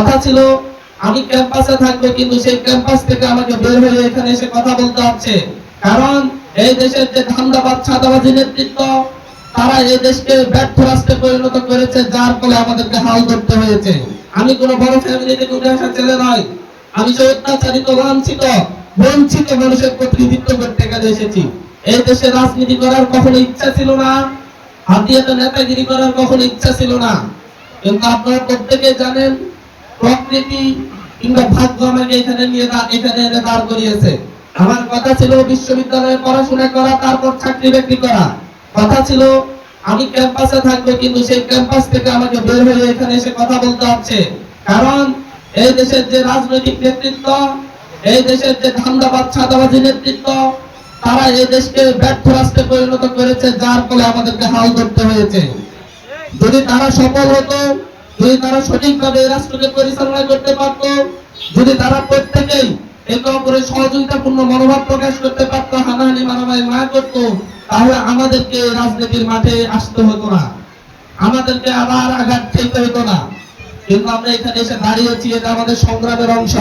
কথা ছিল, আমি ক্যাম্পাসে থাকব কিন্তু সেই ক্যাম্পাস থেকে আমাকে বের হয়ে এখানে এসে কথা বলতে হচ্ছে। কারণ এই দেশের যে ধান্দাবাদ ছাদাবাজি নেতৃত্ব, তারা এই দেশকে ব্যর্থ রাষ্ট্রে পরিণত করেছে, যার ফলে আমাদেরকে হাল ধরতে হয়েছে। আমি কোনো বড় ফ্যামিলি থেকে উঠে আসা ছেলে নয়। আমি যে অত্যাচারিত, লাঞ্ছিত, বঞ্চিত মানুষের প্রতিনিধিত্ব করতে এখানে এসেছি। এই দেশে রাজনীতি করার কখনো ইচ্ছা ছিল না হাতিয়াতে নেতাগিরি করার কখনো ইচ্ছা ছিল না। কিন্তু আপনারা প্রত্যেকে জানেন প্রকৃতি কিংবা ভাগ্য আমাকে এখানে নিয়ে এখানে এনে দাঁড় করিয়েছে। আমার কথা ছিল বিশ্ববিদ্যালয়ে পড়াশোনা করা, তারপর চাকরি বাকরি করা। কথা ছিল, আমি ক্যাম্পাসে থাকব, কিন্তু সেই ক্যাম্পাস থেকে আমাকে বের হয়ে এখানে এসে কথা বলতে হচ্ছে। কারণ এই দেশের যে রাজনৈতিক নেতৃত্ব, এই দেশের যে ধান্দাবাদ, ছাদাবাজি নেতৃত্ব, তারা এই দেশকে ব্যর্থ রাষ্ট্রে পরিণত করেছে, যার ফলে আমাদেরকে হাল ধরতে হয়েছে। যদি তারা সফল হতো যদি তারা সঠিকভাবে রাষ্ট্রকে পরিচালনা করতে পারত, যদি তারা প্রত্যেকেই একে অপরের সহযোগিতাপূর্ণ মনোভাব প্রকাশ করতে পারতো, হানাহানি মারামারি না করত, তাহলে আমাদেরকে রাজনীতির মাঠে আসতে হতো না। আমাদেরকে আবার আঘাত খেতে হতো না। কিন্তু আমরা এখানে এসে দাঁড়িয়েছি, এটা আমাদের সংগ্রামের অংশ।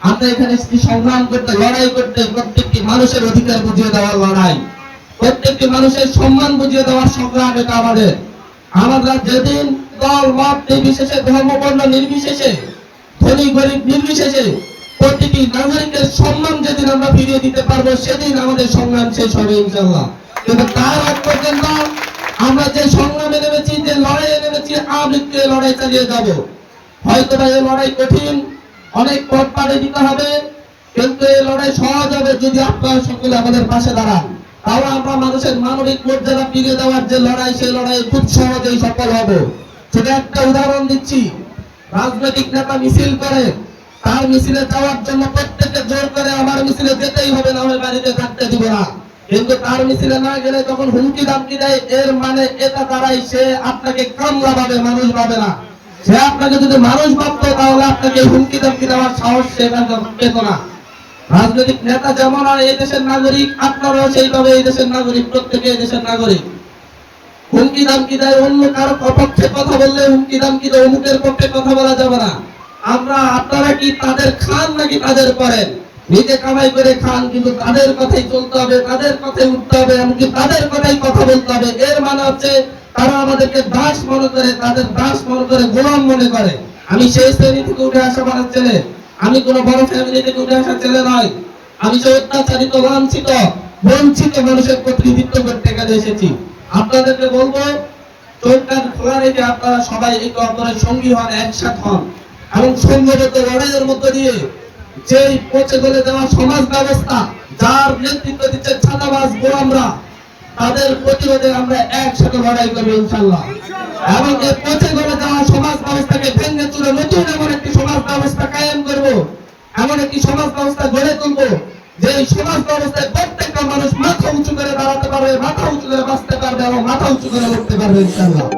আমরা এখানে সংগ্রাম করতে, লড়াই করতে, প্রত্যেকটি মানুষের অধিকার বুঝিয়ে দেওয়ার লড়াই। প্রত্যেকটি মানুষের সম্মান বুঝিয়ে দেওয়ার সংগ্রাম এটা আমাদের। আমরা যেদিন দল মত নির্বিশেষে ধর্ম বর্ণ নির্বিশেষে, ধনী, গরিব নির্বিশেষে প্রতিটি নাগরিকের সম্মান যেদিন আমরা ফিরিয়ে দিতে পারব, সেদিন আমাদের সংগ্রাম শেষ হবে ইনশাল্লাহ কিন্তু তার আগ পর্যন্ত আমরা যে সংগ্রামে নেমেছি, যে লড়াইয়ে নেমেছি আমৃত্যু লড়াই চালিয়ে যাব। হয়তো বা এই লড়াই কঠিন, অনেক পথ পাড়ে দিতে হবে, কিন্তু এই লড়াই সহজ হবে যদি আপনারা সকলে আমাদের পাশে দাঁড়ান। তাহলে আমরা মানুষের মানবিক মর্যাদা ফিরিয়ে দেওয়ার যে লড়াই, সেই লড়াই খুব সহজেই সফল হবে। সেটা একটা উদাহরণ দিচ্ছি, রাজনৈতিক নেতা মিছিল করে, তার মিছিলে যাওয়ার জন্য প্রত্যেককে জোর করে আমার মিছিলে যেতেই হবে, না হয় বাড়িতে থাকতে দিব না। কিন্তু তার মিছিলে না গেলে তখন হুমকি দামকি দেয়, এর মানে এটা দ্বারাই সে আপনাকে কামলা ভাবে, মানুষ ভাবে না। সে আপনাকে যদি মানুষ ভাবতো, তাহলে আপনাকে হুমকি দামকি দেওয়ার সাহস সে পেত না। রাজনৈতিক নেতা যেমন আর এই দেশের নাগরিক, আপনারাও সেইভাবে এই দেশের নাগরিক, প্রত্যেকে এই দেশের নাগরিক। হুমকি দামকি দেয় অন্য কারও পক্ষে কথা বললে হুমকি দামকি দেয় অমুকের পক্ষে কথা বলা যাবে না। আমরা, আপনারা কি তাদের খান নাকি তাদের করেন? নিজে কামাই করে খান, কিন্তু তাদের কথাই চলতে হবে, তাদের কথাই উঠতে হবে, এমনকি তাদের কথাই কথা বলতে হবে। এর মানে হচ্ছে, তারা আমাদেরকে দাস মনে করে, তাদের দাস মনে করে গোলাম মনে করে। আমি সেই শ্রেণি থেকে উঠে আসা আমার ছেলে। আমি কোনো বড় ফ্যামিলি থেকে উঠে আসা ছেলে নয়। আমি যে অত্যাচারিত, লাঞ্ছিত, বঞ্চিত মানুষের প্রতিনিধিত্ব করতে এখানে এসেছি। আপনাদেরকে বলব চোখটা খোলা রেখে আপনারা সবাই একে অপরের সঙ্গী হন, একসাথ হন। এবং সংগঠিত লড়াইয়ের মধ্য দিয়ে যেই পচে গলে দেওয়া সমাজ ব্যবস্থা, যার নেতৃত্ব দিচ্ছে ছাদাবাজ গোলামরা, তাদের প্রতিরোধে আমরা একসাথে লড়াই করব ইনশাল্লাহ এবং এই পচে গলে দেওয়া সমাজ ব্যবস্থাকে ভেঙে তুলে নতুন এমন একটি সমাজ ব্যবস্থা কায়েম করব, এমন একটি সমাজ ব্যবস্থা গড়ে তুলবো এই সমাজ ব্যবস্থায় প্রত্যেকটা মানুষ মাথা উঁচু করে দাঁড়াতে পারবে, মাথা উঁচু করে বাঁচতে পারবে এবং মাথা উঁচু করে উঠতে পারবে ইনশাল্লাহ